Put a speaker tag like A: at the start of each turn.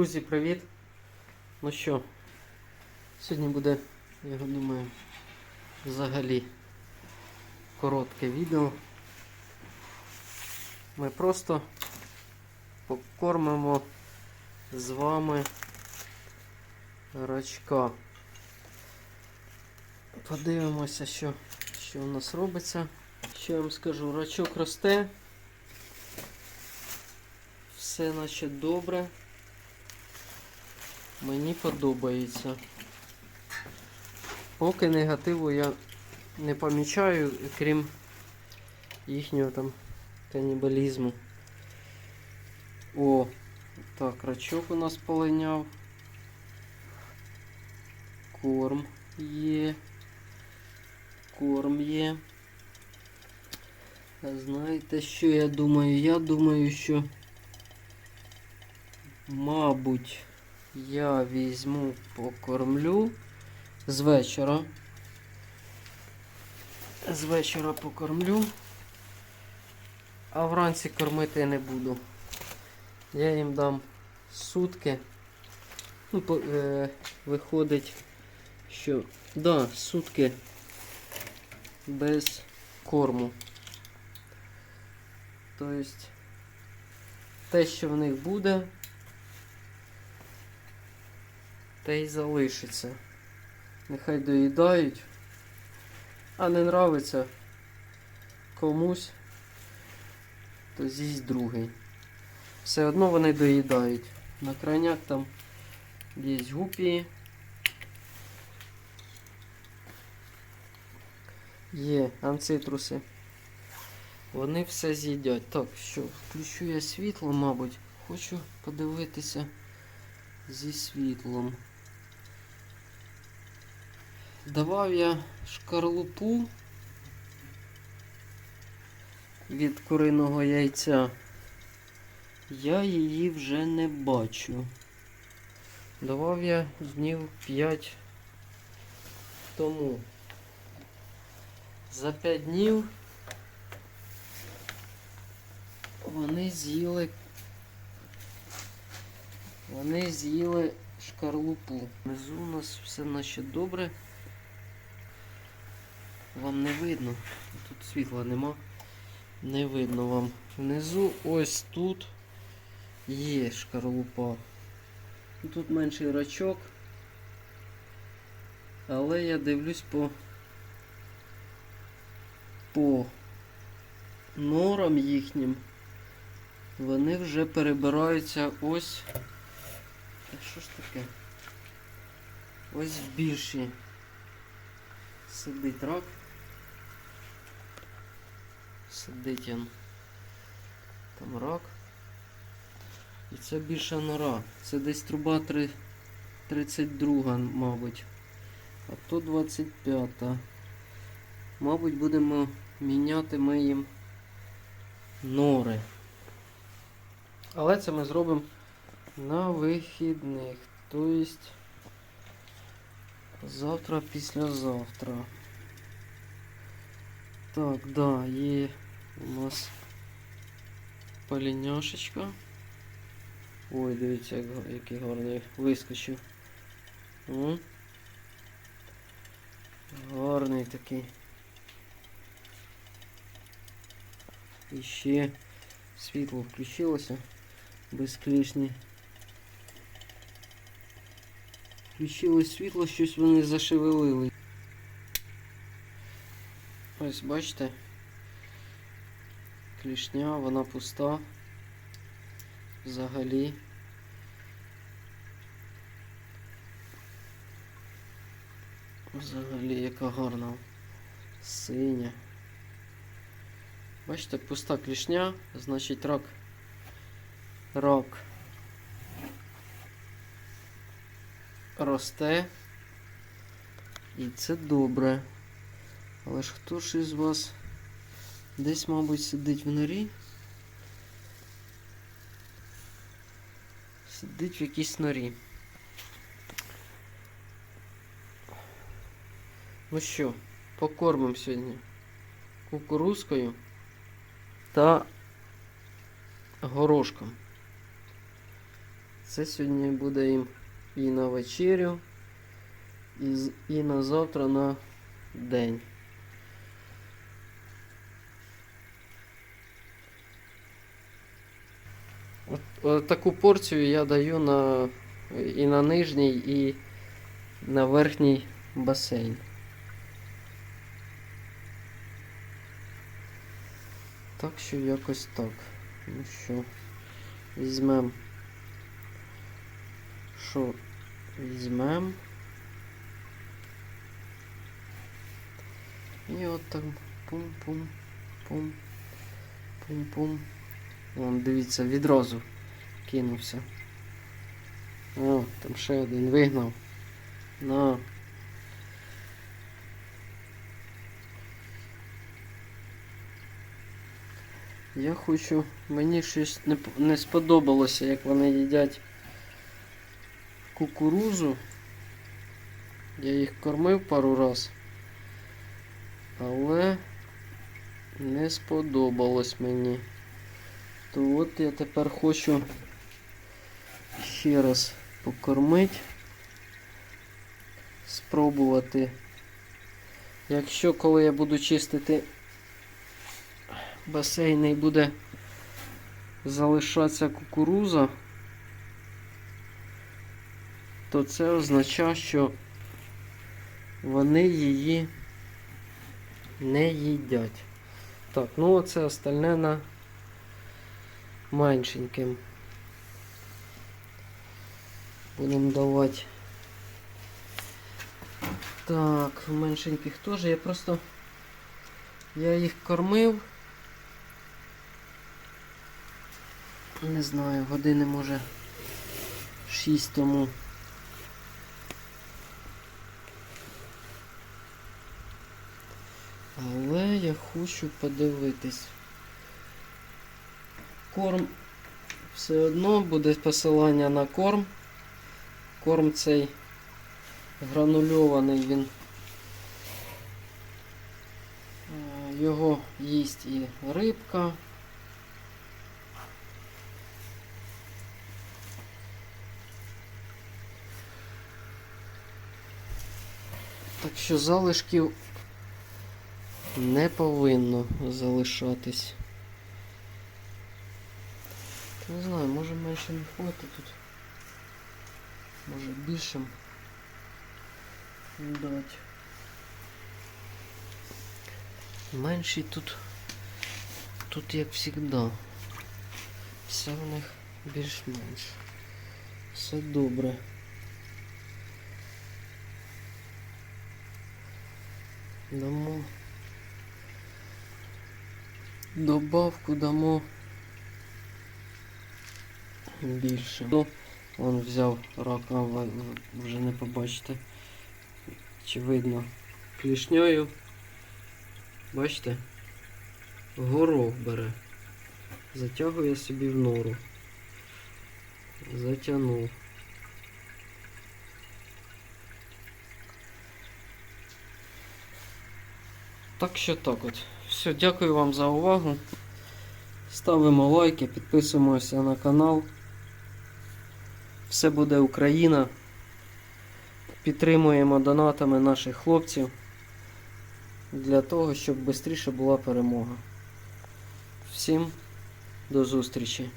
A: Друзі, привіт! Ну що, сьогодні буде, я думаю, взагалі коротке відео. Ми просто покормимо з вами рачка. Подивимося, що, що у нас робиться. Що я вам скажу, рачок росте. Все наче добре. Мені подобається. Поки негативу я не помічаю, крім їхнього там канібалізму. О, так, рачок у нас полиняв. Корм є. Корм є. Знаєте, що я думаю? Я думаю, що мабуть я візьму покормлю з вечора. З вечора покормлю, а вранці кормити не буду. Я їм дам сутки. Ну, по, е, виходить, що да, сутки без корму. Тобто те, що в них буде, те й залишиться. Нехай доїдають. А не нравиться комусь, то з'їсть другий. Все одно вони доїдають. На крайняк там є гупії. Є анцитруси. Вони все з'їдять. Так, що, включу я світло, мабуть. Хочу подивитися зі світлом. Давав я шкарлупу від куриного яйця. Я її вже не бачу. Давав я днів 5 тому. За 5 днів вони з'їли вони з'їли шкарлупу. Внизу у нас все наче добре. Вам не видно. Тут світла нема. Не видно вам. Внизу ось тут є шкарлупа. Тут менший рачок. Але я дивлюсь по по норам їхнім. Вони вже перебираються ось. Що ж таке? Ось в більші. Сидить рак. Сидить він. Там рак. І це більша нора. Це десь труба 3, 32, мабуть. А то 25. Мабуть, будемо міняти ми їм нори. Але це ми зробимо на вихідних. Тобто завтра, післязавтра. Так, да, є у нас поліняшечка. Ой, дивіться, як який гарний вискочив. М? Гарний такий. І ще світло включилося безклішні. Включилось світло, щось вони зашевелили. Ось бачите. Клішня, вона пуста. Взагалі. Взагалі яка гарна. Синя. Бачите, пуста клішня, значить рак. Рак росте. І це добре. Але ж хто ж із вас десь, мабуть, сидить в норі? Сидить в якійсь норі. Ну що, покормимо сьогодні кукурузкою та горошком. Це сьогодні буде їм і на вечерю, і, на завтра на день. От, от таку порцію я даю на, і на нижній, і на верхній басейн. Так що якось так. Ну що, візьмем. Що візьмем. І от там пум-пум, пум, пум-пум. Вон, дивіться, відразу кинувся. О, там ще один вигнав. На. Я хочу. Мені щось не, не сподобалося, як вони їдять кукурузу. Я їх кормив пару раз. Але не сподобалось мені. То от я тепер хочу ще раз покормити. Спробувати. Якщо коли я буду чистити басейн і буде залишатися кукуруза, то це означає, що вони її не їдять. Так, ну оце остальне на меншеньким. Будемо давати. Так, меншеньких теж. Я просто я їх кормив. Не знаю, години може 6 тому. Але я хочу подивитись. Корм все одно буде посилання на корм. Корм цей гранульований він. Е, Його їсть і рибка. Так що залишків не повинно залишатись. Не знаю, може менше не хватить тут. Може більшим дати. Менший тут. Тут як завжди. Все в них більш-менш. Все добре. Дамо. Добавку дамо більше. Он взяв рака, вже не побачите. Чи видно клішньою. Бачите? Горох бере. Затягує собі в нору. Затягнув. Так що так от. Все, дякую вам за увагу. Ставимо лайки, підписуємося на канал. Все буде Україна. Підтримуємо донатами наших хлопців для того, щоб швидше була перемога. Всім до зустрічі!